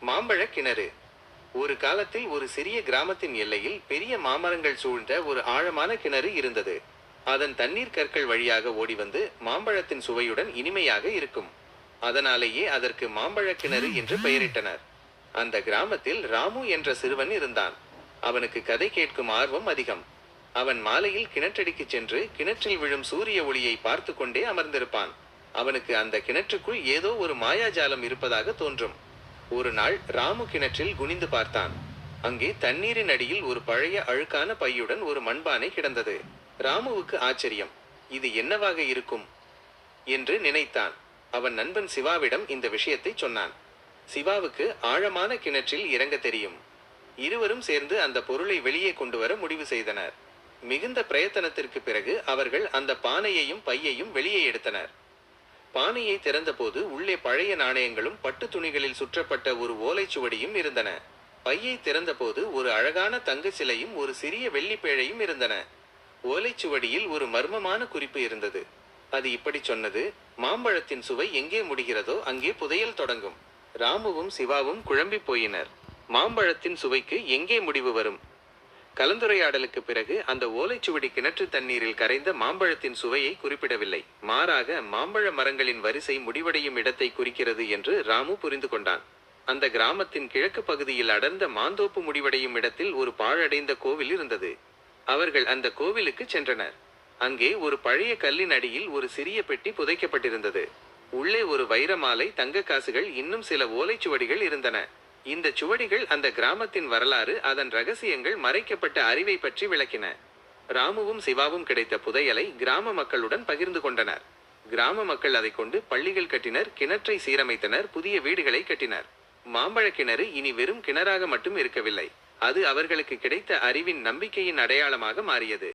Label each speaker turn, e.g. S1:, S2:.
S1: மாம்பழ கிணறு. ஒரு காலத்தில் ஒரு சிறிய கிராமத்தின் எல்லையில் பெரிய மாமரங்கள் சூழ்ந்த ஒரு ஆழமான கிணறு இருந்தது. அதன் தண்ணீர் கற்கள் வழியாக ஓடி வந்து மாம்பழத்தின் சுவையுடன் இனிமையாக இருக்கும். அதனாலேயே அதற்கு மாம்பழ கிணறு என்று பெயரிட்டனர். அந்த கிராமத்தில் ராமு என்ற சிறுவன் இருந்தான். அவனுக்கு கதை கேட்கும் ஆர்வம் அதிகம். அவன் மாலையில் கிணற்றடிக்குச் சென்று கிணற்றில் விழும் சூரிய ஒளியை பார்த்து கொண்டே அமர்ந்திருப்பான். அவனுக்கு அந்த கிணற்றுக்குள் ஏதோ ஒரு மாயாஜாலம் இருப்பதாக தோன்றும். ஒரு நாள் ராமு கிணற்றில் குனிந்து பார்த்தான். அங்கே தண்ணீரின் அடியில் ஒரு பழைய அழுக்கான பையுடன் ஒரு மண்பானை கிடந்தது. ராமுவுக்கு ஆச்சரியம். இது என்னவாக இருக்கும்? என்று நினைத்தான். அவன் நண்பன் சிவாவிடம் இந்த விஷயத்தை சொன்னான். சிவாவுக்கு ஆழமான கிணற்றில் இறங்க தெரியும். இருவரும் சேர்ந்து அந்த பொருளை வெளியே கொண்டு வர முடிவு செய்தனர். மிகுந்த பிரயத்தனத்திற்கு பிறகு அவர்கள் அந்த பானையையும் பையையும் வெளியே எடுத்தனர். பானையை திறந்தபோது உள்ளே பழைய நாணயங்களும் பட்டு துணிகளில் சுற்றப்பட்ட ஒரு ஓலைச்சுவடியும் இருந்தன. பையை திறந்தபோது ஒரு அழகான தங்க சிலையும் ஒரு சிறிய வெள்ளிப் பேழையும் இருந்தன. ஓலைச்சுவடியில் ஒரு மர்மமான குறிப்பு இருந்தது. அது இப்படி சொன்னது மாம்பழத்தின் சுவை எங்கே முடிகிறதோ அங்கே புதையல் தொடங்கும். ராமுவும் சிவாவும் குழம்பிப் போயினர். மாம்பழத்தின் சுவைக்கு எங்கே முடிவு வரும்? கலந்துரையாடலுக்கு பிறகு அந்த ஓலைச்சுவடி கிணற்று தண்ணீரில் கரைந்த மாம்பழத்தின் சுவையை குறிப்பிடவில்லை. மாறாக மாம்பழ மரங்களின் வரிசை முடிவடையும் இடத்தை குறிக்கிறது என்று ராமு புரிந்து கொண்டான். அந்த கிராமத்தின் கிழக்கு பகுதியில் அடர்ந்த மாந்தோப்பு முடிவடையும் இடத்தில் ஒரு பாழடைந்த கோவில் இருந்தது. அவர்கள் அந்த கோவிலுக்கு சென்றனர். அங்கே ஒரு பழைய கல்லின் அடியில் ஒரு சிறிய பெட்டி புதைக்கப்பட்டிருந்தது. உள்ளே ஒரு வைரமாலை தங்க காசுகள் இன்னும் சில ஓலைச்சுவடிகள் இருந்தன. இந்த சுவடிகள் அந்த கிராமத்தின் வரலாறு அதன் ரகசியங்கள் மறைக்கப்பட்ட அறிவை பற்றி விளக்கின. ராமுவும் சிவாவும் கிடைத்த புதையலை கிராம மக்களுடன் பகிர்ந்து கொண்டனர். கிராம மக்கள் அதை கொண்டு பள்ளிகள் கட்டினர் கிணற்றை சீரமைத்தனர் புதிய வீடுகளை கட்டினர். மாம்பழ கிணறு இனி வெறும் கிணறாக மட்டும் இருக்கவில்லை. அது அவர்களுக்கு கிடைத்த அறிவின் நம்பிக்கையின் அடையாளமாக மாறியது.